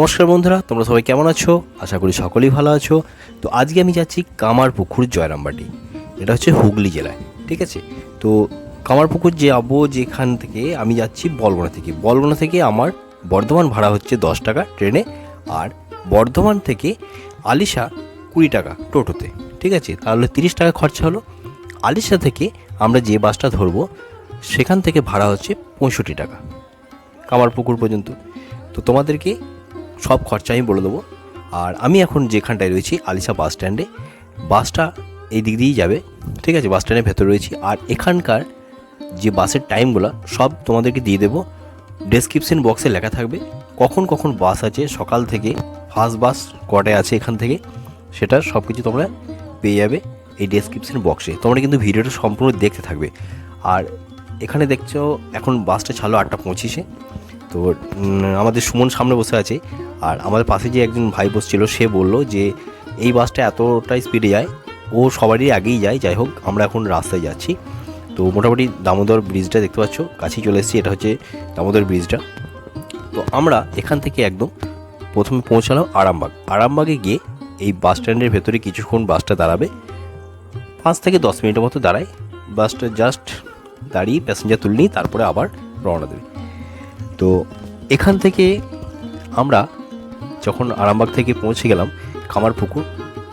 নমস্কার বন্ধুরা, তোমরা সবাই কেমন আছো? আশা করি সকলেই ভালো আছো। তো আজকে আমি যাচ্ছি কামারপুকুর জয়রামবাটি। এটা হচ্ছে হুগলি জেলায়, ঠিক আছে? তো কামারপুকুর যাব যেখান থেকে আমি যাচ্ছি বলগোনা থেকে। বলগোনা থেকে আমার বর্ধমান ভাড়া হচ্ছে দশ টাকা ট্রেনে আর বর্ধমান থেকে আলিশা কুড়ি টাকা টোটোতে, ঠিক আছে? তাহলে তিরিশ টাকা খরচা হলো। আলিশা থেকে আমরা যে বাসটা ধরবো, সেখান থেকে ভাড়া হচ্ছে পঁয়ষট্টি টাকা, কামারপুকুর পর্যন্ত। তো তোমাদেরকে সব খরচা আমি বলে দেবো। আর আমি এখন যেখানটায় রয়েছি, আলিশা বাস স্ট্যান্ডে, বাসটা এই দিক দিয়েই যাবে, ঠিক আছে? বাস স্ট্যান্ডের ভেতরে রয়েছি। আর এখানকার যে বাসের টাইমগুলো, সব তোমাদেরকে দিয়ে দেবো। ডেসক্রিপশন বক্সে লেখা থাকবে, কখন কখন বাস আছে, সকাল থেকে ফার্স্ট বাস কটায় আছে এখান থেকে, সেটা সব কিছু তোমরা পেয়ে যাবে এই ডেসক্রিপশন বক্সে। তোমরা কিন্তু ভিডিওটা সম্পূর্ণ দেখতে থাকবে। আর এখানে দেখছ, এখন বাসটা ছাড়লো আটটা পঁচিশে। তো আমাদের সুমন সামনে বসে আছে। আর আমাদের পাশে যে একজন ভাই বসছিল, সে বলল যে, এই বাসটা এতটাই স্পিডে যায়, ও সবারই আগেই যায়। যাই হোক, আমরা এখন রাস্তায় যাচ্ছি। তো, মোটামুটি দামোদর ব্রিজটা দেখতে পাচ্ছ, কাছেই চলে এসেছি, এটা হচ্ছে দামোদর ব্রিজটা তো, আমরা এখান থেকে একদম প্রথমে পৌঁছালাম আরামবাগ। আরামবাগে গিয়ে এই বাস স্ট্যান্ডের ভেতরে কিছুক্ষণ বাসটা দাঁড়াবে। পাঁচ থেকে দশ মিনিটের মতো দাঁড়ায়। বাসটা জাস্ট দাঁড়িয়ে প্যাসেঞ্জার তুলে নিই তারপরে আবার রওনা দেবে। তো এখান থেকে আমরা যখন আরামবাগ থেকে পৌঁছে গেলাম কামারপুকুর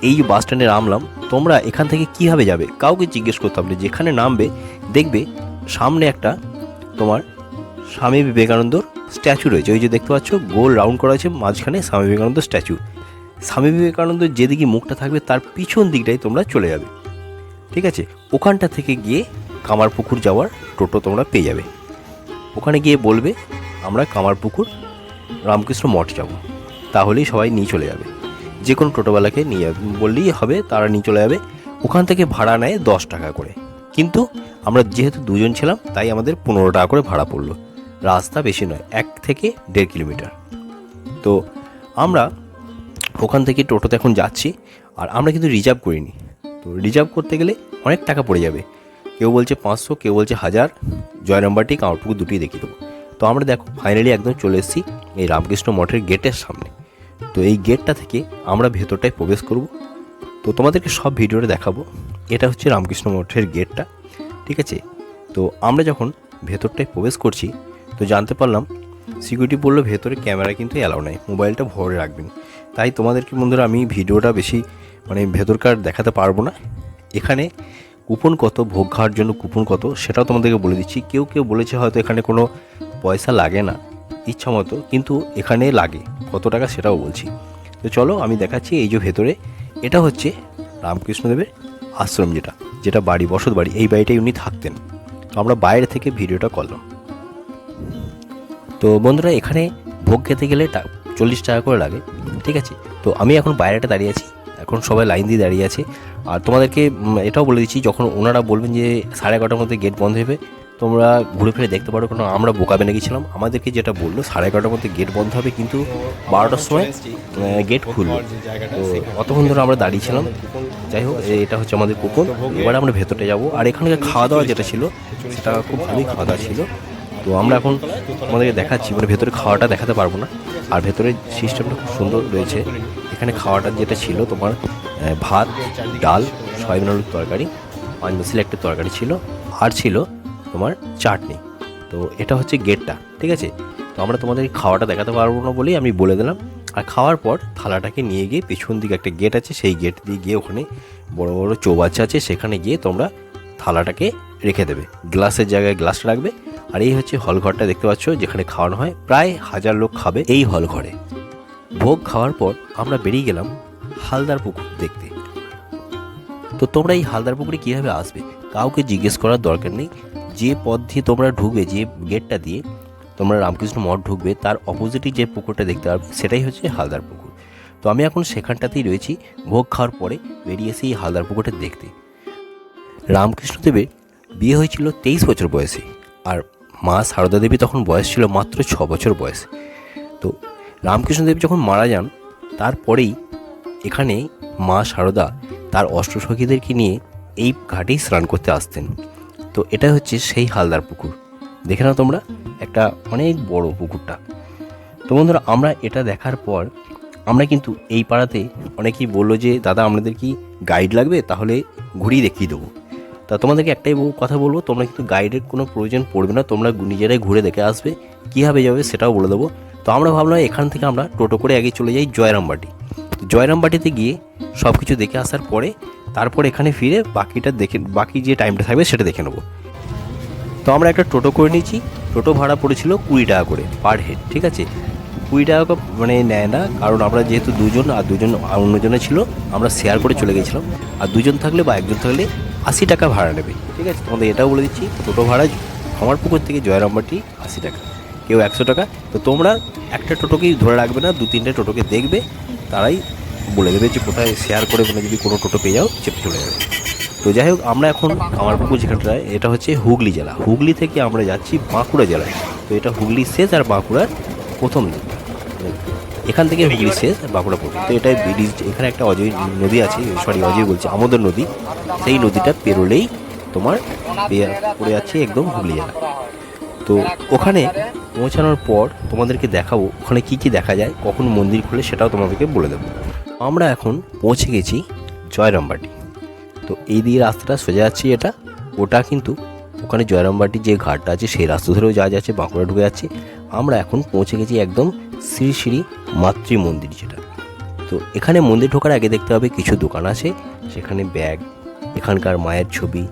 এই বাস স্ট্যান্ডে নামলাম। তোমরা এখান থেকে কীভাবে যাবে? কাউকে জিজ্ঞেস করতে হবে। যেখানে নামবে, দেখবে সামনে একটা তোমার স্বামী বিবেকানন্দর স্ট্যাচু রয়েছে। ওই যে দেখতে পাচ্ছ, গোল রাউন্ড করা আছে, মাঝখানে স্বামী বিবেকানন্দ স্ট্যাচু স্বামী বিবেকানন্দের যেদিকে মুখটা থাকবে, তার পিছন দিকটাই তোমরা চলে যাবে। ঠিক আছে? ওখানটা থেকে গিয়ে কামারপুকুর যাওয়ার টোটো তোমরা পেয়ে যাবে। ওখানে গিয়ে বলবে আমরা কামারপুকুর, রামকৃষ্ণ মঠ যাব। তাহলেই সবাই নিয়ে চলে যাবে। যে কোনো টোটোবেলাকে নিয়ে যাবে। বললেই হবে, তারা নিয়ে চলে যাবে। ওখান থেকে ভাড়া নেয় দশ টাকা করে। কিন্তু আমরা যেহেতু দুজন ছিলাম, তাই আমাদের পনেরো টাকা করে ভাড়া পড়ল। রাস্তা বেশি নয়, এক থেকে দেড় কিলোমিটার। তো আমরা ওখান থেকে টোটোতে এখন যাচ্ছি, আর আমরা কিন্তু রিজার্ভ করিনি। তো রিজার্ভ করতে গেলে অনেক টাকা পড়ে যাবে। কেউ বলছে পাঁচশো, কেউ বলছে হাজার। জয় নাম্বারটি কাউটুকু দুটি দেখিয়ে দেবো। তো আমরা দেখো ফাইনালি একদম চলে এসেছি এই রামকৃষ্ণ মঠের গেটের সামনে। তো এই গেটটা থেকে আমরা ভেতরটায় প্রবেশ করব। তো তোমাদেরকে সব ভিডিওটা দেখাবো, এটা হচ্ছে রামকৃষ্ণ মঠের গেটটা, ঠিক আছে? তো আমরা যখন ভেতরটায় প্রবেশ করছি, তো জানতে পারলাম, সিকিউরিটি বলল ভেতরে ক্যামেরা কিন্তু অ্যালাউ নাই, মোবাইলটা ভরে রাখবেন। তাই তোমাদেরকে বন্ধুরা, আমি ভিডিওটা বেশি মানে ভেতরকার দেখাতে পারব না। এখানে কুপন কত, ভোগ খাওয়ার জন্য কুপন কত, সেটাও তোমাদেরকে বলে দিচ্ছি। কেউ কেউ বলেছে হয়তো এখানে কোনো পয়সা লাগে না, ইচ্ছা মতো, কিন্তু এখানে লাগে। কত টাকা সেটাও বলছি। তো চলো আমি দেখাচ্ছি এই যে ভেতরে, এটা হচ্ছে রামকৃষ্ণদেবের আশ্রম যেটা যেটা বাড়ি, বসত বাড়ি, এই বাড়িটাই উনি থাকতেন। তো আমরা বাইরে থেকে ভিডিওটা করলাম। তো বন্ধুরা, এখানে ভোগ খেতে গেলে চল্লিশ টাকা করে লাগে, ঠিক আছে? তো আমি এখন বাইরেটা দাঁড়িয়ে আছি, এখন সবাই লাইন দিয়ে দাঁড়িয়ে আছে। আর তোমাদেরকে এটাও বলে দিচ্ছি, যখন ওনারা বলবেন যে সাড়ে এগারোটার মধ্যে গেট বন্ধ হবে তোমরা ঘুরে ফিরে দেখতে পারো কারণ আমরা বোকাবেনে গেছিলাম। আমাদেরকে যেটা বলল, সাড়ে এগারোটার মধ্যে গেট বন্ধ হবে, কিন্তু বারোটার সময় গেট খুলবে। তো অতক্ষণ ধরে আমরা দাঁড়িয়েছিলাম। যাই হোক এটা হচ্ছে আমাদের কুপন এবার আমরা ভেতরে যাব। আর এখানকার খাওয়া দাওয়া যেটা ছিল, সেটা খুব ভালোই খাওয়া দাওয়া ছিল। তো আমরা এখন আমাদেরকে দেখাচ্ছি মানে ভেতরে খাওয়াটা দেখাতে পারব না। আর ভেতরে সিস্টেমটা খুব সুন্দর রয়েছে। এখানে খাওয়াটা যেটা ছিল, তোমার ভাত, ডাল, সয়াবিন আলুর তরকারি, পাঁচ মিশিল একটা তরকারি ছিল। আর ছিল তোমার চাটনি। তো এটা হচ্ছে গেটটা, ঠিক আছে? তো আমরা তোমাদের খাওয়াটা দেখাতে পারব না বলেই আমি বলে দিলাম। আর খাওয়ার পর থালাটাকে নিয়ে গিয়ে পেছন দিকে একটা গেট আছে, সেই গেট দিয়ে গিয়ে ওখানে বড় বড় চৌবাচ্চা আছে, সেখানে গিয়ে তোমরা থালাটাকে রেখে দেবে। গ্লাসের জায়গায় গ্লাস রাখবে। আর এই হচ্ছে হল ঘরটা দেখতে পাচ্ছ, যেখানে খাওয়ানো হয়। প্রায় হাজার লোক খাবে এই হল ঘরে। ভোগ খাওয়ার পর আমরা বেরিয়ে গেলাম হালদার পুকুর দেখতে। তো তোমরা এই হালদার পুকুরে কীভাবে আসবে, কাউকে জিজ্ঞেস করার দরকার নেই। যে পথ দিয়ে তোমরা ঢুকবে, যে গেটটা দিয়ে তোমরা রামকৃষ্ণ মঠ ঢুকবে, তার অপোজিটই যে পুকুরটা দেখতে পারবে সেটাই হচ্ছে হালদার পুকুর। তো আমি এখন সেখানটাতেই রয়েছি। ভোগ খাওয়ার পরে বেরিয়ে এসে এই হালদার পুকুরটা দেখতে। রামকৃষ্ণদেবের বিয়ে হয়েছিল তেইশ বছর বয়সে, আর মা সারদা দেবী তখন বয়স ছিল মাত্র ছ বছর বয়স। তো রামকৃষ্ণদেব যখন মারা যান, তারপরেই এখানে মা সারদা তার অষ্টসখীদেরকে নিয়ে এই ঘাটেই স্নান করতে আসতেন। তো এটা হচ্ছে সেই হালদার পুকুর। দেখে নাও তোমরা, একটা অনেক বড় পুকুরটা। তো বন্ধুরা, আমরা এটা দেখার পর আমরা কিন্তু এই পাড়াতে অনেকেই বলল যে, দাদা আপনাদের কি গাইড লাগবে? তাহলে ঘুরিয়ে দেখিয়ে দেবো। তা তোমাদেরকে একটাই কথা বলব, তোমরা কিন্তু গাইডের কোনো প্রয়োজন পড়বে না, তোমরা নিজেরাই ঘুরে দেখে আসবে, কীভাবে যাবে সেটাও বলে দেবো। তো আমরা ভাবলাম এখান থেকে আমরা টোটো করে আগে চলে যাই জয়রামবাটি। জয়রামবাটিতে গিয়ে সব কিছু দেখে আসার পরে তারপর এখানে ফিরে বাকিটা দেখে বাকি যে টাইমটা থাকবে সেটা দেখে নেব। তো আমরা একটা টোটো করে নিয়েছি। টোটো ভাড়া পড়েছিল কুড়ি টাকা করে পার হেড ঠিক আছে? কুড়ি টাকা মানে নেয় না, কারণ আমরা যেহেতু দুজন আর দুজন অন্যজনে ছিল, আমরা শেয়ার করে চলে গেছিলাম। আর দুজন থাকলে বা একজন থাকলে আশি টাকা ভাড়া নেবে, ঠিক আছে? তোমাদের এটাও বলে দিচ্ছি, টোটো ভাড়া আমার পুকুর থেকে জয়রামবাটি আশি টাকা, কেউ একশো টাকা। তো তোমরা একটা টোটোকেই ধরে রাখবে না দু তিনটে টোটোকে দেখবে তারাই বলে দেবে যে কোথায় শেয়ার করে মানে যদি কোনো টোটো পেয়ে যাও চেপে চলে যাবে। তো যাই হোক, আমরা এখন আমার পুকুর যেখানটায় এটা হচ্ছে হুগলি জেলা। হুগলি থেকে আমরা যাচ্ছি বাঁকুড়া জেলায়। তো এটা হুগলি শেষ আর বাঁকুড়ার প্রথম দিক। এখান থেকে হুগলি শেষ বাঁকুড়া প্রথম। তো এটা ব্রিজ, এখানে একটা অজয় নদী আছে, সরি, অজয় বলছি, আমোদর নদী। সেই নদীটা পেরোলেই তোমার পড়ে যাচ্ছে একদম হুগলি জেলা। তো ওখানে পৌঁছানোর পর তোমাদেরকে দেখাবো ওখানে কি কি দেখা যায়, কখন মন্দির খুলে সেটাও তোমাদেরকে বলে দেবো। আমরা এখন পৌঁছে গেছি জয়রামবাটি। তো এই দিয়ে রাস্তাটা সোজা যাচ্ছে এটা ওটা কিন্তু ওখানে জয়রামবাটির যে ঘাটটা আছে সেই রাস্তা ধরেও যাওয়া যাচ্ছে, বাঁকুড়া ঢুকে যাচ্ছে। আমরা এখন পৌঁছে গেছি একদম শ্রী শ্রী মাতৃ মন্দির যেটা। তো এখানে মন্দির ঢোকার আগে দেখতে হবে কিছু দোকান আছে, সেখানে ব্যাগ, এখানকার মায়ের ছবি,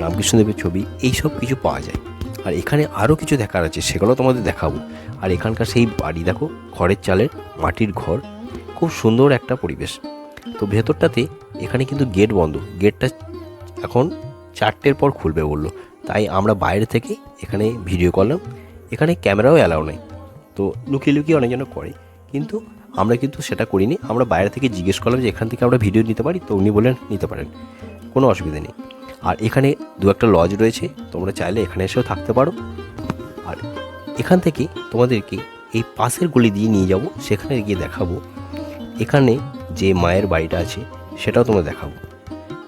রামকৃষ্ণদেবের ছবি, এইসব কিছু পাওয়া যায়। আর এখানে আরও কিছু দেখার আছে, সেগুলো তোমাদের দেখাবো। আর এখানকার সেই বাড়ি দেখো খড়ের চালের মাটির ঘর, খুব সুন্দর একটা পরিবেশ। তো ভেতরটাতে এখানে কিন্তু গেট বন্ধ, গেটটা এখন চারটের পর খুলবে বলল। তাই আমরা বাইরে থেকে এখানে ভিডিও করলাম, এখানে ক্যামেরাও অ্যালাউ নেই। তো লুকিয়ে লুকিয়ে অনেকজন করে, কিন্তু আমরা কিন্তু সেটা করিনি। আমরা বাইরে থেকে জিজ্ঞেস করলাম যে এখান থেকে আমরা ভিডিও নিতে পারি, তো উনি বললেন, নিতে পারেন। কোনো অসুবিধা নেই। আর এখানে দু একটা লজ রয়েছে, তোমরা চাইলে এখানে এসেও থাকতে পারো। আর এখান থেকে তোমাদেরকে এই পাশের গলি দিয়ে নিয়ে যাব, সেখানে গিয়ে দেখাবো। এখানে যে মায়ের বাড়িটা আছে, সেটাও তোমরা দেখাবো।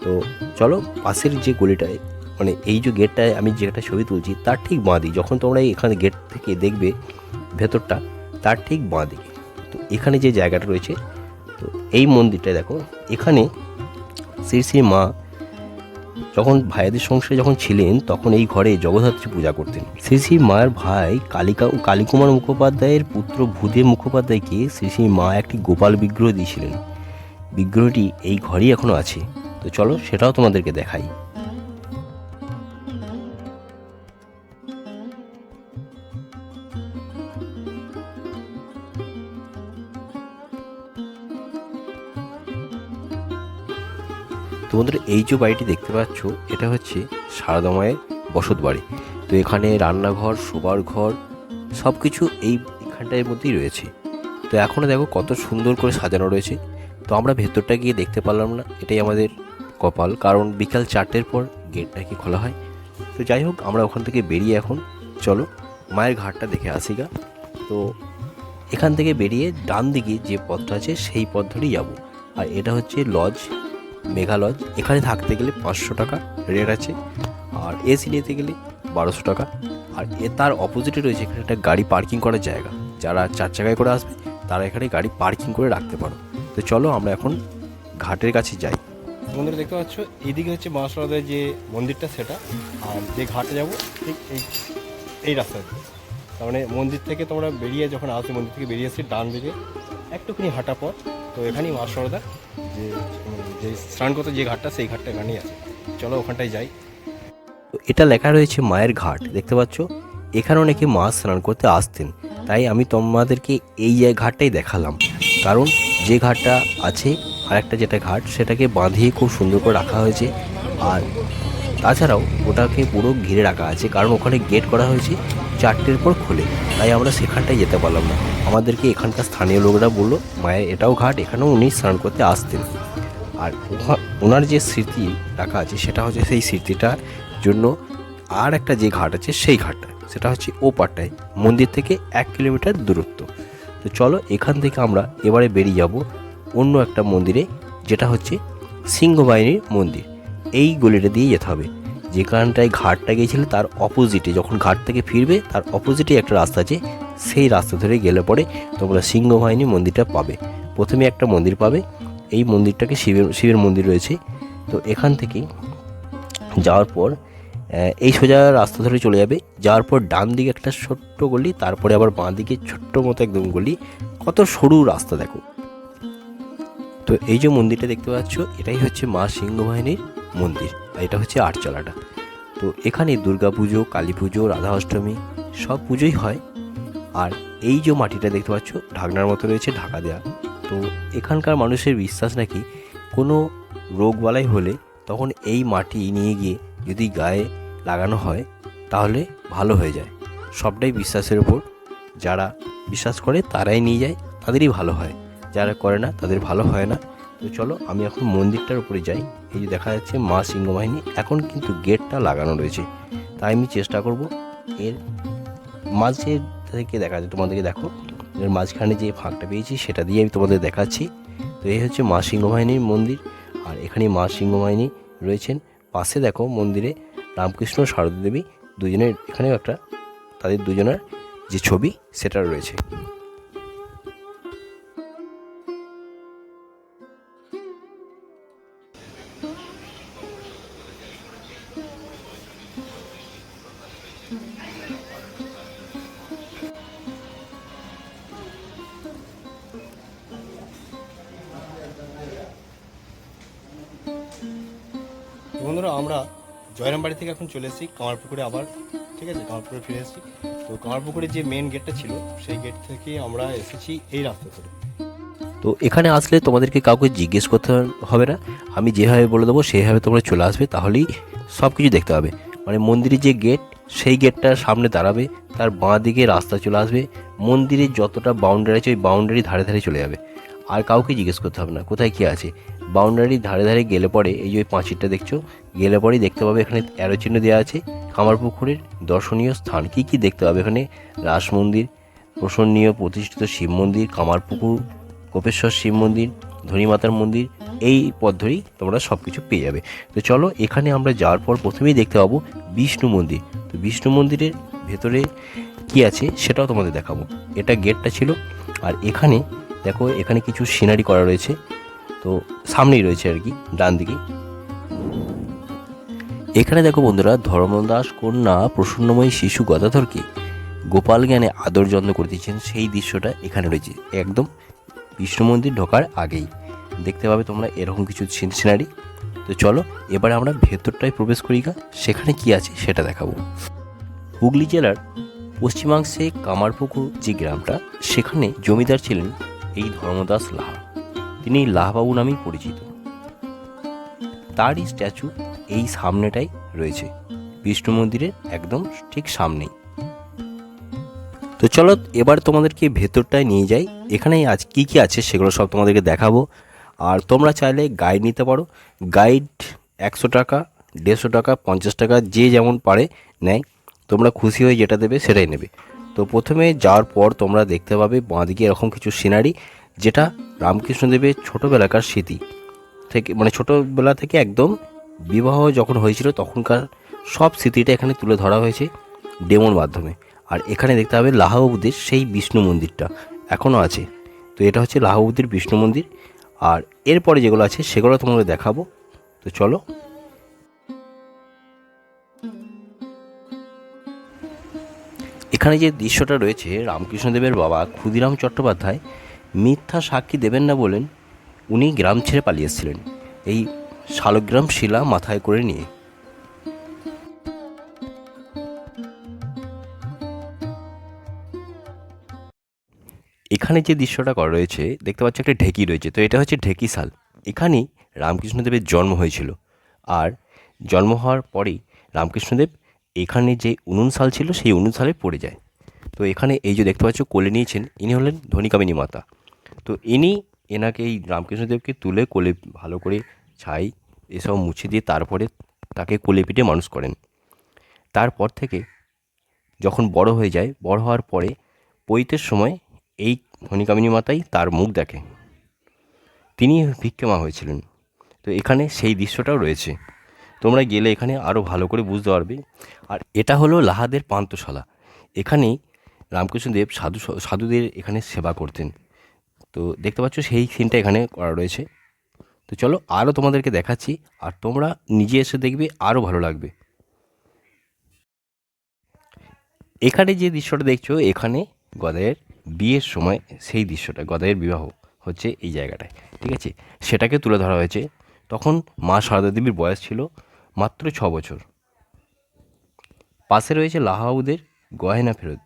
তো চলো, পাশের যে গলিটায় মানে এই যে গেটটায় আমি যেটা ছবি তুলছি, তার ঠিক বাঁ দিকে, যখন তোমরা এখানে গেট থেকে দেখবে ভেতরটা, তার ঠিক বাঁ দিকে। তো এখানে যে জায়গাটা রয়েছে, তো এই মন্দিরটা দেখো, এখানে শ্রী শ্রী মা যখন ভাইদের সংসারে যখন ছিলেন, তখন এই ঘরে জগদ্ধাত্রী পূজা করতেন। শ্রী মায়ের ভাই কালিকা কালীকুমার মুখোপাধ্যায়ের পুত্র ভূদেব মুখোপাধ্যায়কে শ্রী মা একটি গোপাল বিগ্রহ দিয়েছিলেন। বিগ্রহটি এই ঘরেই এখনও আছে। তো চলো সেটাও তোমাদেরকে দেখাই। বন্ধুরা, এই যে বাড়িটি দেখতে পাচ্ছ, এটা হচ্ছে সারদা মায়ের বসত বাড়ি। তো এখানে রান্নাঘর, শোবার ঘর সব কিছু এই এখানটার মধ্যেই রয়েছে। তো এখনও দেখো কত সুন্দর করে সাজানো রয়েছে। তো আমরা ভেতরটা গিয়ে দেখতে পারলাম না, এটাই আমাদের কপাল। কারণ বিকাল চারটের পর গেট নাকি খোলা হয়। তো যাই হোক, আমরা ওখান থেকে বেরিয়ে এখন, চলো, মায়ের ঘাটটা দেখে আসি গা। তো এখান থেকে বেরিয়ে ডান দিকে যে পথটা আছে, সেই পথ ধরেই যাব। আর এটা হচ্ছে লজ মেঘা লজ এখানে থাকতে গেলে পাঁচশো টাকা রেট আছে, আর এসি নিতে গেলে বারোশো টাকা। আর এ তার অপোজিটে রয়েছে, এখানে একটা গাড়ি পার্কিং করার জায়গা। যারা চার চাকায় করে আসবে, তারা এখানে গাড়ি পার্কিং করে রাখতে পারো। তো চলো আমরা এখন ঘাটের কাছে যাই। বন্ধুরা দেখতে পাচ্ছ, এদিকে হচ্ছে বাঁশরাদের যে মন্দিরটা, সেটা। আর যে ঘাটে যাব, ঠিক এই এই রাস্তা তার মানে মন্দির থেকে তোমরা বেরিয়ে যখন আসবে, মন্দির থেকে বেরিয়ে আসছি ডান দিকে একটুখানি হাঁটা পথ। তো এখানেই মা সরদা, যে যে স্নান করতে যে ঘাটটা, সেই ঘাটটা এখানেই আছে। চলো ওখানটায় যাই। তো এটা লেখা রয়েছে মায়ের ঘাট, দেখতে পাচ্ছ? এখানে অনেকে মা স্নান করতে আসতেন। তাই আমি তোমাদেরকে এই ঘাটটাই দেখালাম। কারণ যে ঘাটটা আছে আর একটা যেটা ঘাট, সেটাকে বাঁধিয়ে খুব সুন্দর করে রাখা হয়েছে। আর তাছাড়াও ওটাকে পুরো ঘিরে রাখা আছে। কারণ ওখানে গেট করা হয়েছে। চারটের পর খোলে। তাই আমরা সেখানটায় যেতে পারলাম না। আমাদেরকে এখানকার স্থানীয় লোকরা বলল, মায়ের এটাও ঘাট, এখানেও উনি স্নান করতে আসতেন। আর ওনার যে স্মৃতি রাখা আছে, সেটা হচ্ছে সেই স্মৃতিটার জন্য আর একটা যে ঘাট আছে, সেই ঘাটটা। সেটা হচ্ছে ও পাটটায় মন্দির থেকে এক কিলোমিটার দূরত্ব। তো চলো, এখান থেকে আমরা এবারে বেরিয়ে যাব অন্য একটা মন্দিরে, যেটা হচ্ছে সিংহবাহিনীর মন্দির। এই গলিটা দিয়ে যেতে হবে। যেখানটায় ঘাটটা গিয়েছিল তার অপোজিটে যখন ঘাট থেকে ফিরবে, তার অপোজিটে একটা রাস্তা আছে, সেই রাস্তা ধরে গেলে পরে তোমরা সিংহবাহিনী মন্দিরটা পাবে। প্রথমে একটা মন্দির পাবে, এই মন্দিরটাকে শিবের শিবের মন্দির রয়েছে। তো এখান থেকে যাওয়ার পর এই সোজা রাস্তা ধরে চলে যাবে। যাওয়ার পর ডান দিকে একটা ছোট্ট গলি, তারপরে আবার বাঁ দিকে ছোট্ট মতো একদম গলি। কত সরু রাস্তা দেখো। তো এই যে মন্দিরটা দেখতে পাচ্ছ, এটাই হচ্ছে মা সিংহবাহিনীর মন্দির। এটা হচ্ছে আটচালাটা তো এখানে দুর্গা পুজো, কালী পুজো, রাধা অষ্টমী সব পুজোই হয়। আর এই যে মাটিটা দেখতে পাচ্ছ, ঢাকনার মতো রয়েছে, ঢাকা দেয়া। তো এখানকার মানুষের বিশ্বাস নাকি কোনো রোগবালাই হলে তখন এই মাটি নিয়ে গিয়ে যদি গায়ে লাগানো হয়, তাহলে ভালো হয়ে যায়। সবটাই বিশ্বাসের ওপর যারা বিশ্বাস করে তারাই নিয়ে যায়, তাদেরই ভালো হয়। যারা করে না, তাদের ভালো হয় না। তো চলো আমি এখন মন্দিরটার উপরে যাই। এই যে দেখা যাচ্ছে মা সিংহবাহিনী, এখন কিন্তু গেটটা লাগানো রয়েছে। তাই আমি চেষ্টা করব এর মাঝে থেকে দেখা যায় তোমাদেরকে দেখো, এর মাঝখানে যে ফাঁকটা পেয়েছি সেটা দিয়ে আমি তোমাদের দেখাচ্ছি। তো এই হচ্ছে মা সিংহবাহিনীর মন্দির, আর এখানে মা সিংহবাহিনী রয়েছেন। পাশে দেখো মন্দিরে রামকৃষ্ণ শারদা দেবী, দুজনের এখানেও একটা, তাদের দুজনের যে ছবি সেটা রয়েছে। বন্ধুরা আমরা জয়রামবাড়ি থেকে এখন চলে এসেছি, কামারপুকুরে আবার, ঠিক আছে? কামারপুকুরে ফিরে এসেছি। তো কামারপুকুরের যে মেন গেটটা ছিল, সেই গেট থেকে আমরা এসেছি এই রাস্তা ধরে। তো এখানে আসলে তোমাদেরকে কাউকে জিজ্ঞেস করতে হবে না। আমি যেভাবে বলে দেবো সেইভাবে তোমরা চলে আসবে, তাহলেই সব কিছু দেখতে হবে মানে মন্দিরের যে গেট সেই গেটটার সামনে দাঁড়াবে, তার বাঁ দিকে রাস্তা চলে আসবে। মন্দিরের যতটা বাউন্ডারি আছে, ওই বাউন্ডারি ধারে ধারে চলে যাবে। আর কাউকে জিজ্ঞেস করতে হবে না, কোথায় কী আছে? বাউন্ডারির ধারে ধারে গেলে পরে এই যে পাঁচিরটা দেখছ, গেলে পরেই দেখতে পাবে এখানে অ্যারো চিহ্ন দেওয়া আছে। কামারপুকুরের দর্শনীয় স্থান কী কী দেখতে পাবে এখানে? রাস মন্দির, প্রসন্নীয় প্রতিষ্ঠিত শিব মন্দির কামারপুকুর কোপেশ্বর শিব মন্দির ধনীমাতার মন্দির, এই পথ ধরেই তোমরা সব কিছু পেয়ে যাবে। তো চলো, এখানে আমরা যাওয়ার পর প্রথমেই দেখতে পাবো বিষ্ণু মন্দির। তো বিষ্ণু মন্দিরের ভেতরে কি আছে সেটাও তোমাদের দেখাবো। এটা গেটটা ছিল, আর এখানে দেখো, এখানে কিছু সিনারি করা রয়েছে। তো সামনেই রয়েছে আর কি, ডান দিকে। এখানে দেখো বন্ধুরা, ধর্মদাস কন্যা প্রসন্নময়ী শিশু গদাধরকে গোপাল জ্ঞানে আদর যত্ন করতেছেন সেই দৃশ্যটা এখানে রয়েছে। একদম বিষ্ণু মন্দির ঢোকার আগেই। দেখতে পাবে তোমরা এরকম কিছু সিন- সিনারি। তো চলো, এবারে আমরা ভেতরটায় প্রবেশ করি গা। সেখানে কি আছে সেটা দেখাবো। হুগলি জেলার পশ্চিমাংশে কামারপুকুর যে গ্রামটা, সেখানে জমিদার ছিলেন এই ধর্মদাস লাহা। তিনি লাহবাবু নামেই পরিচিত। তারই স্ট্যাচু এই সামনেটাই রয়েছে। বিষ্ণু মন্দিরের একদম ঠিক সামনেই। তো চলো এবার তোমাদেরকে ভেতরটায় নিয়ে যাই। এখানে আজ কী কী আছে সেগুলো সব তোমাদেরকে দেখাবো। আর তোমরা চাইলে গাইড নিতে পারো। গাইড একশো টাকা, দেড়শো টাকা, পঞ্চাশ টাকা, যে যেমন পারে নেয়। তোমরা খুশি হয়ে যেটা দেবে সেটাই নেবে। তো প্রথমে যাওয়ার পর তোমরা দেখতে পাবে বাঁদিকে এরকম কিছু সিনারি যেটা রামকৃষ্ণদেবের ছোটোবেলাকার স্মৃতি থেকে মানে ছোটোবেলা থেকে একদম বিবাহ যখন হয়েছিল, তখনকার সব স্মৃতিটা এখানে তুলে ধরা হয়েছে ডেমোর মাধ্যমে। আর এখানে দেখতে হবে লাহাবুদের সেই বিষ্ণু মন্দিরটা এখনও আছে। তো এটা হচ্ছে লাহাবুদের বিষ্ণু মন্দির। আর এরপরে যেগুলো আছে সেগুলো তোমাদের দেখাবো। তো চলো। এখানে যে দৃশ্যটা রয়েছে, রামকৃষ্ণদেবের বাবা ক্ষুদিরাম চট্টোপাধ্যায় মিথ্যা সাক্ষী দেবেন না বলেন উনি গ্রাম ছেড়ে পালিয়ে এসেছিলেন। এই শালগ্রাম শিলা মাথায় করে নিয়ে। এখানে যে দৃশ্যটা করা রয়েছে, দেখতে পাচ্ছি একটা ঢেকি রয়েছে। তো এটা হচ্ছে ঢেকি শাল। এখানেই রামকৃষ্ণদেবের জন্ম হয়েছিল। আর জন্ম হওয়ার পরেই রামকৃষ্ণদেব এখানে যে উনুন শাল ছিল, সেই উনুন শালে পড়ে যায়। তো এখানে এই যে দেখতে পাচ্ছ, কোলে নিয়েছেন, ইনি হলেন ধনিকামিনী মাতা। তো ইনি এনাকে এই রামকৃষ্ণদেবকে তুলে কোলে ভালো করে ছাই এসব মুছে দিয়ে তারপরে তাকে কোলে পিঠে মানুষ করেন। তারপর থেকে যখন বড় হয়ে যায়, বড় হওয়ার পরে পৈতের সময় এই ধনিকামিনী মাতাই তার মুখ দেখে। তিনি ভিক্ষমা হয়েছিলেন। তো এখানে সেই দৃশ্যটাও রয়েছে। তোমরা গেলে এখানে আরও ভালো করে বুঝতে পারবে। আর এটা হলো লাহাদের পান্তশালা এখানেই রামকৃষ্ণদেব সাধু, সাধুদের এখানে সেবা করতেন। তো দেখতে পাচ্ছ সেই সিনটা এখানে করা রয়েছে। তো চলো আরও তোমাদেরকে দেখাচ্ছি, আর তোমরা নিজে এসে দেখবে আরও ভালো লাগবে। এখানে যে দৃশ্যটা দেখছ, এখানে গদাইয়ের বিয়ের সময় সেই দৃশ্যটা, গদাইয়ের বিবাহ হচ্ছে এই জায়গাটায়, ঠিক আছে? সেটাকে তুলে ধরা হয়েছে। তখন মা সারদা দেবীর বয়স ছিল মাত্র ছ বছর। পাশে রয়েছে লাহাউদের গহেনা ফেরত।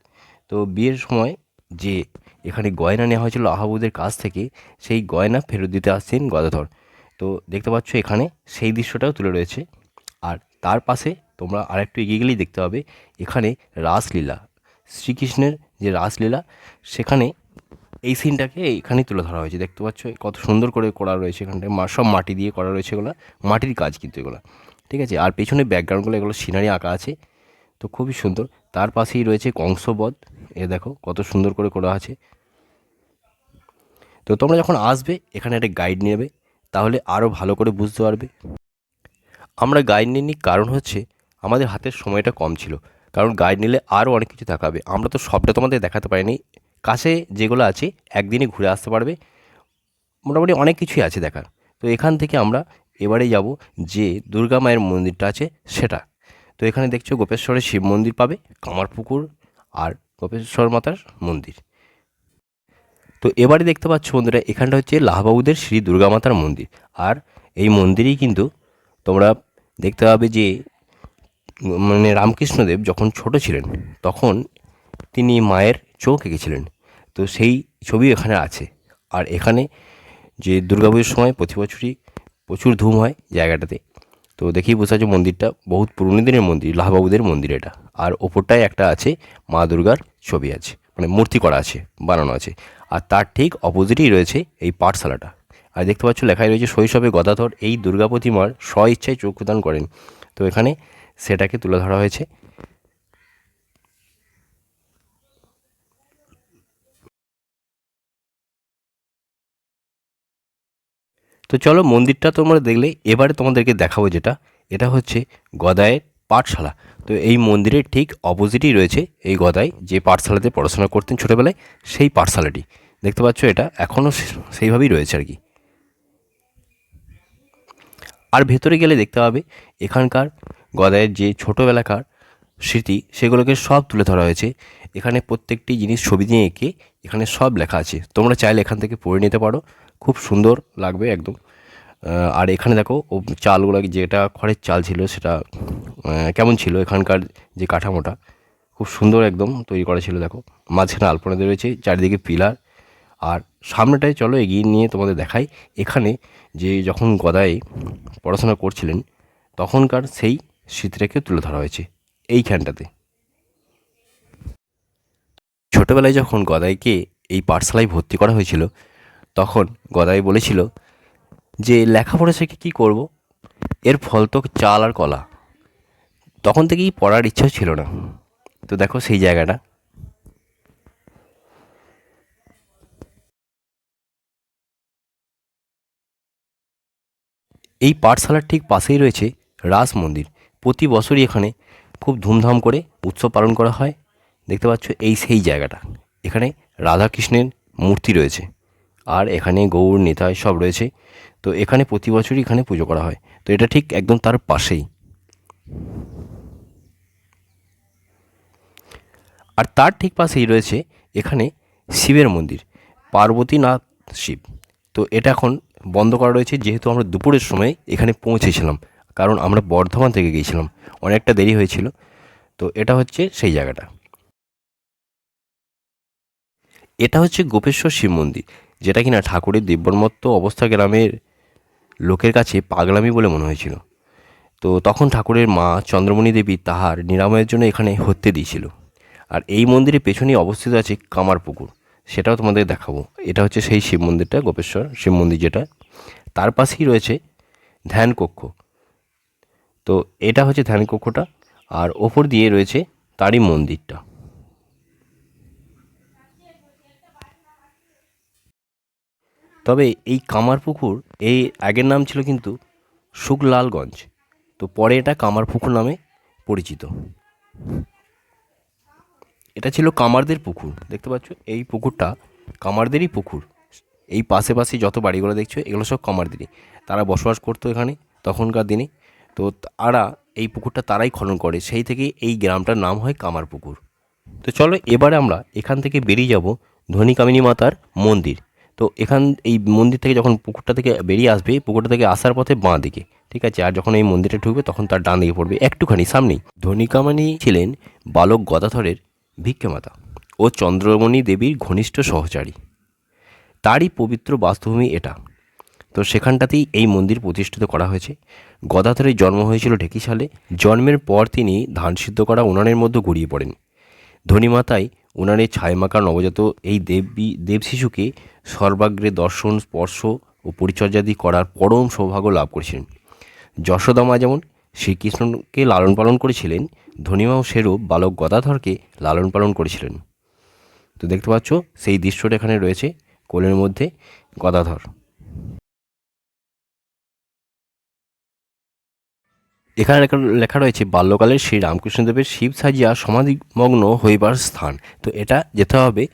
তো বিয়ের সময় যে এখানে গয়না নেওয়া হয়েছিল আহাবুদের কাছ থেকে, সেই গয়না ফেরত দিতে আসছেন গদাধর। তো দেখতে পাচ্ছ এখানে সেই দৃশ্যটাও তুলে রয়েছে। আর তার পাশে তোমরা আরেকটু এগিয়ে গেলেই দেখতে পাবে, এখানে রাসলীলা, শ্রীকৃষ্ণের যে রাসলীলা, সেখানে এই সিনটাকে এখানেই তুলে ধরা হয়েছে। দেখতে পাচ্ছ কত সুন্দর করে করা রয়েছে এখানটায় সব মাটি দিয়ে করা রয়েছে এগুলো, মাটির কাজ কিন্তু এগুলো। ঠিক আছে? আর পেছনে ব্যাকগ্রাউন্ডগুলো এগুলো সিনারি আঁকা আছে, তো খুবই সুন্দর। তার পাশেই রয়েছে কংসবধ এ দেখো কত সুন্দর করে করা আছে। তো তোমরা যখন আসবে, এখানে একটা গাইড নেবে, তাহলে আরও ভালো করে বুঝতে পারবে। আমরা গাইড নিইনি, কারণ হচ্ছে আমাদের হাতের সময়টা কম ছিল। কারণ গাইড নিলে আরও অনেক কিছু দেখাবে আমরা তো সবটা তোমাদের দেখাতে পারিনি। কাছে যেগুলো আছে একদিনে ঘুরে আসতে পারবে। মোটামুটি অনেক কিছুই আছে দেখার। তো এখান থেকে আমরা এবারে যাব যে দুর্গা মায়ের মন্দিরটা আছে, সেটা। তো এখানে দেখছ গোপেশ্বরের শিব মন্দির পাবে, কামারপুকুর আর গোপেশ্বর মাতার মন্দির। তো এবারে দেখতে পাচ্ছ বন্ধুরা, এখানটা হচ্ছে লাহবাবুদের শ্রী দুর্গা মাতার মন্দির। আর এই মন্দিরেই কিন্তু তোমরা দেখতে পাবে যে মানে রামকৃষ্ণদেব যখন ছোট ছিলেন, তখন তিনি মায়ের চোখ এঁকেছিলেন। তো সেই ছবি এখানে আছে। আর এখানে যে দুর্গাপুজোর সময় প্রতি বছরই প্রচুর ধুম হয় জায়গাটাতে। তো দেখেই বোঝা যাচ্ছে মন্দিরটা বহুত পুরনো দিনের মন্দির, লাহবাবুদের মন্দির এটা। আর ওপরটায় একটা আছে, মা দুর্গার ছবি আছে মানে মূর্তি করা আছে, বানানো আছে। আর তার ঠিক অপোজিটেই রয়েছে এই পাঠশালাটা। আর দেখতে পাচ্ছ লেখাই রয়েছে, শৈশবে গদাধর এই দুর্গা প্রতিমার স্ব ইচ্ছায় চক্ষুদান করেন। তো এখানে সেটাকে তুলে ধরা হয়েছে। তো চলো মন্দিরটা তোমরা দেখলে, এবারে তোমাদেরকে দেখাবো যেটা। এটা হচ্ছে গদায়ের পাঠশালা। তো এই মন্দিরের ঠিক অপোজিটই রয়েছে এই গদাই, যে পাঠশালাতে পড়াশোনা করতেন ছোটোবেলায়, সেই পাঠশালাটি। দেখতে পাচ্ছ এটা এখনও সেইভাবেই রয়েছে আর কি। আর ভেতরে গেলে দেখতে পাবে এখানকার গদায়ের যে ছোটোবেলাকার স্মৃতি, সেগুলোকে সব তুলে ধরা হয়েছে। এখানে প্রত্যেকটি জিনিস ছবি দিয়ে এঁকে এখানে সব লেখা আছে। তোমরা চাইলে এখান থেকে পড়ে নিতে পারো। খুব সুন্দর লাগবে একদম। আর এখানে দেখো, ও চালগুলো যেটা খড়ের চাল ছিল সেটা কেমন ছিল এখানকার যে কাঠামোটা। খুব সুন্দর একদম তৈরি করা ছিল, দেখো। মাঝখানে আলপনা দিয়ে রয়েছে, চারিদিকে পিলার। আর সামনেটায় চলো, এগিয়ে নিয়ে তোমাদের দেখাই। এখানে যে যখন গদাই পড়াশোনা করছিলেন, তখনকার সেই স্মৃতিটাকে তুলে ধরা হয়েছে। এইখানটাতে ছোটোবেলায় যখন গদাইকে এই পাঠশালায় ভর্তি করা হয়েছিল, তখন গদাই বলেছিল যে, লেখাপড়া শিখে কী করব? এর ফল তো চাল আর কলা। তখন থেকেই পড়ার ইচ্ছা ছিল না। তো দেখো সেই জায়গাটা। এই পাঠশালার ঠিক পাশেই রয়েছে রাস মন্দির। প্রতি বছরই এখানে খুব ধুমধাম করে উৎসব পালন করা হয়। দেখতে পাচ্ছ এই সেই জায়গাটা। এখানে রাধাকৃষ্ণের মূর্তি রয়েছে আর এখানে গৌর নেতায় সব রয়েছে। তো এখানে প্রতি বছরই এখানে পুজো করা হয়। তো এটা ঠিক একদম তার পাশেই। আর তার ঠিক পাশেই রয়েছে এখানে শিবের মন্দির, পার্বতীনাথ শিব। তো এটা এখন বন্ধ করা রয়েছে, যেহেতু আমরা দুপুরের সময় এখানে পৌঁছেছিলাম। কারণ আমরা বর্ধমান থেকে গিয়েছিলাম। অনেকটা দেরি হয়েছিল। তো এটা হচ্ছে সেই জায়গাটা। এটা হচ্ছে গোপেশ্বর শিব মন্দির, যেটা কিনা ঠাকুরের দিব্যমত্ত অবস্থা গ্রামের লোকের কাছে পাগলামি বলে মনে হয়েছিল। তো তখন ঠাকুরের মা চন্দ্রমণি দেবী তাহার নিরাময়ের জন্য এখানে হত্যে দিয়েছিল। আর এই মন্দিরের পেছনেই অবস্থিত আছে কামার পুকুর সেটাও তোমাদের দেখাবো। এটা হচ্ছে সেই শিব মন্দিরটা, গোপেশ্বর শিব মন্দির যেটা। তার পাশেই রয়েছে ধ্যান কক্ষ তো এটা হচ্ছে ধ্যান কক্ষটা, আর ওপর দিয়ে রয়েছে তারই মন্দিরটা। তবে এই কামারপুকুর এই আগের নাম ছিল কিন্তু শুকলালগঞ্জ, তো পরে এটা কামারপুকুর নামে পরিচিত। এটা ছিল কামারদের পুকুর, দেখতে পাচ্ছ? এই পুকুরটা কামারদেরই পুকুর। এই পাশে পাশে যত বাড়িগুলো দেখছ, এগুলো সব কামারদেরই। তারা বসবাস করতো এখানে তখনকার দিনে। তো তারা, এই পুকুরটা তারাই খনন করে। সেই থেকেই এই গ্রামটার নাম হয় কামার পুকুর। তো চলো এবারে আমরা এখান থেকে বেরিয়ে যাব ধনিকামিনী মাতার মন্দির। তো এখান, এই মন্দির থেকে যখন পুকুরটা থেকে বেরিয়ে আসবে, পুকুরটা থেকে আসার পথে বাঁ দিকে, ঠিক আছে? আর যখন এই মন্দিরে ঢুকবে, তখন তার ডান দিকে পড়বে একটুখানি সামনেই। ধনিকামানি ছিলেন বালক গদাধরের ভিক্ষেমাতা ও চন্দ্রমণি দেবীর ঘনিষ্ঠ সহচারী। তারই পবিত্র বাস্তুভূমি এটা। তো সেখানটাতেই এই মন্দির প্রতিষ্ঠিত করা হয়েছে। গদাধরের জন্ম হয়েছিল ঢেকিসালে জন্মের পর তিনি ধান সিদ্ধ করা উনানের মধ্যে গড়িয়ে পড়েন। ধনীমাতাই উনানের ছায়ামাকা নবজাত এই দেবী দেব শিশুকে সর্বাগ্রে দর্শন, স্পর্শ ও পরিচর্যাদি করার পরম সৌভাগ্য লাভ করেছিলেন। যশোদামা যেমন শ্রীকৃষ্ণকে লালন পালন করেছিলেন, ধনীমাও সেরূপ বালক গদাধরকে লালন পালন করেছিলেন। তো দেখতে পাচ্ছ, সেই দৃশ্যটা এখানে রয়েছে। কোলের মধ্যে গদাধর। এখানে লেখা রয়েছে, বাল্যকালের শ্রী রামকৃষ্ণদেবের শিব সাজিয়া সমাধিমগ্ন হইবার স্থান। তো এটা যেতে হবে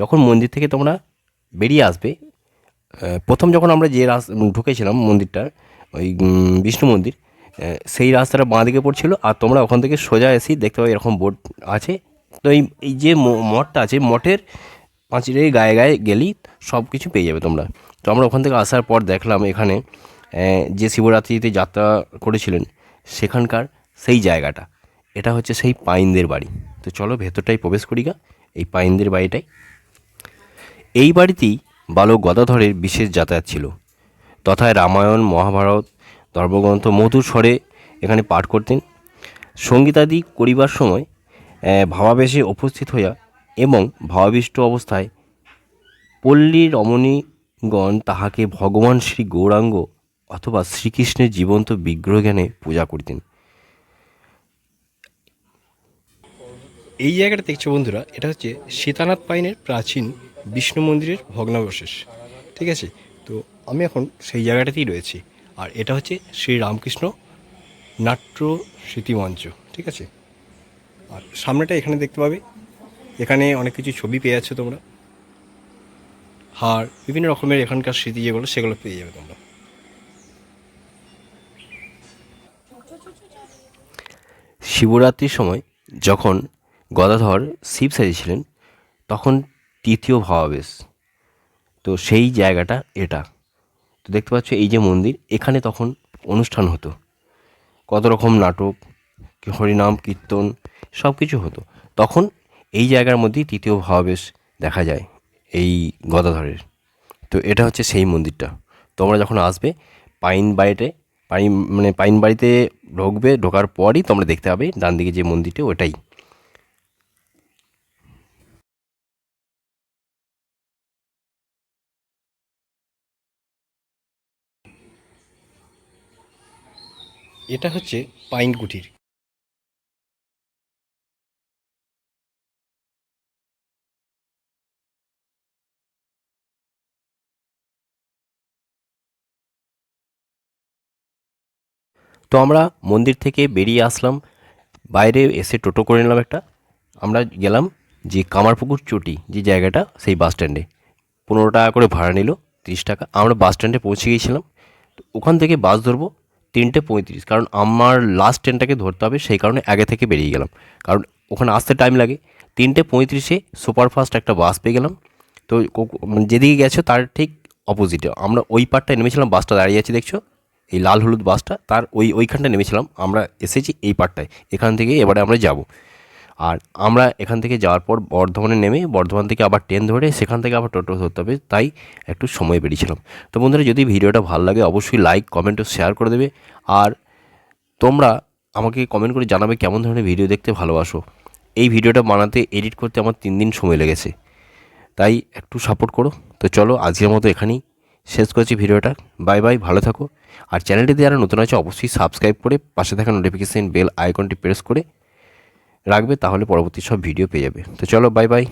যখন মন্দির থেকে তোমরা বেরিয়ে আসবে প্রথম যখন আমরা যে রাস, ঢুকেছিলাম মন্দিরটা, ওই বিষ্ণু মন্দির সেই রাস্তাটা বাঁ দিকে পড়ছিল আর তোমরা ওখান থেকে সোজা এসি দেখতে পাবে এরকম বোর্ড আছে। তো এই এই যে মঠটা আছে, মঠের পাঁচিলের গায়ে গায়ে গেলেই সব কিছু পেয়ে যাবে তোমরা। তো আমরা ওখান থেকে আসার পর দেখলাম এখানে যে শিবরাত্রিতে যাত্রা করেছিলেন সেখানকার সেই জায়গাটা। এটা হচ্ছে সেই পাইনদের বাড়ি। তো চলো ভেতরটাই প্রবেশ করি গা। এই পাইনদের বাড়িটাই। এই বাড়িতেই বালক গদাধরের বিশেষ যাতায়াত ছিল। তথায় রামায়ণ, মহাভারত, ধর্মগ্রন্থ, মধুর স্বরে এখানে পাঠ করতেন। সঙ্গীতাদি করিবার সময় ভাবাবেশে উপস্থিত হইয়া এবং ভাবাবিষ্ট অবস্থায় পল্লী রমণীগণ তাহাকে ভগবান শ্রী গৌরাঙ্গ অথবা শ্রীকৃষ্ণের জীবন্ত বিগ্রহ জ্ঞানে পূজা করতেন। এই জায়গাটা দেখছ বন্ধুরা, এটা হচ্ছে সীতানাথ পাইনের প্রাচীন বিষ্ণু মন্দিরের ভগ্নাবশেষ, ঠিক আছে? তো আমি এখন সেই জায়গাটাতেই রয়েছি, আর এটা হচ্ছে শ্রী রামকৃষ্ণ নাট্য স্মৃতিমঞ্চ, ঠিক আছে? আর সামনেটা এখানে দেখতে পাবে, এখানে অনেক কিছু ছবি পেয়ে যাচ্ছ তোমরা। হার, বিভিন্ন রকমের এখানকার স্মৃতি যেগুলো সেগুলো পেয়ে যাবে তোমরা। শিবরাত্রির সময় যখন গদাধর শিব সাজিয়েছিলেন তখন তৃতীয় ভাবাবেশ। তো সেই জায়গাটা এটা। তো দেখতে পাচ্ছ এই যে মন্দির, এখানে তখন অনুষ্ঠান হতো। কত রকম নাটক, হরিনাম, কীর্তন সব কিছু হতো। তখন এই জায়গার মধ্যেই তৃতীয় ভাবাবেশ দেখা যায়, এই গদাধরের। তো এটা হচ্ছে সেই মন্দিরটা। তোমরা যখন আসবে, পাইন বাড়িতে পাইন মানে পাইন বাড়িতে ঢুকবে, ঢোকার পরই তোমরা দেখতে পাবে ডান দিকে যে মন্দিরটা, ওটাই। এটা হচ্ছে পাইন কুটির। তো আমরা মন্দির থেকে বেরিয়ে আসলাম। বাইরে এসে টোটো করে নিলাম একটা। আমরা গেলাম যে কামারপুকুর চটি, যে জায়গাটা, সেই বাস স্ট্যান্ডে পনেরো টাকা করে ভাড়া নিল, তিরিশ টাকা। আমরা বাস স্ট্যান্ডে পৌঁছে গিয়েছিলাম। তো ওখান থেকে বাস ধরবো, তিনটে পঁয়ত্রিশ। কারণ আমার লাস্ট ট্রেনটাকে ধরতে হবে, সেই কারণে আগে থেকে বেরিয়ে গেলাম। কারণ ওখানে আসতে টাইম লাগে। তিনটে পঁয়ত্রিশে সুপারফাস্ট একটা বাস পেয়ে গেলাম। তো মানে যেদিকে গেছো, তার ঠিক অপোজিটে আমরা ওই পারটায় নেমেছিলাম বাসটা দাঁড়িয়ে আছে, দেখছ? এই লাল হলুদ বাসটা, তার ওই, ওইখানটা নেমেছিলাম, আমরা এসেছি এই পারটায় এখান থেকে এবারে আমরা যাব। আর আমরা এখান থেকে যাওয়ার পর বর্ধমানে নেমে, বর্ধমান থেকে আবার ট্রেন ধরে সেখান থেকে আবার টোটো ধরতে হবে, তাই একটু সময় বেরিয়েছিলাম। তো বন্ধুরা, যদি ভিডিওটা ভালো লাগে, অবশ্যই লাইক কমেন্ট ও শেয়ার করে দেবে। আর তোমরা আমাকে কমেন্ট করে জানাবে কেমন ধরনের ভিডিও দেখতে ভালোবাসো। এই ভিডিওটা বানাতে এডিট করতে আমার তিন দিন সময় লেগেছে। তাই একটু সাপোর্ট করো। তো চলো, আজকের মতো এখানেই। শেষ করছি ভিডিওটা। বাই বাই, ভালো থাকো। আর চ্যানেলটিতে যারা নতুন আছে, অবশ্যই সাবস্ক্রাইব করে পাশে থাকা নোটিফিকেশান বেল আইকনটি প্রেস করে রাখবে, তাহলে পরবর্তী সব ভিডিও পেয়ে যাবে। তো চলো, বাই বাই।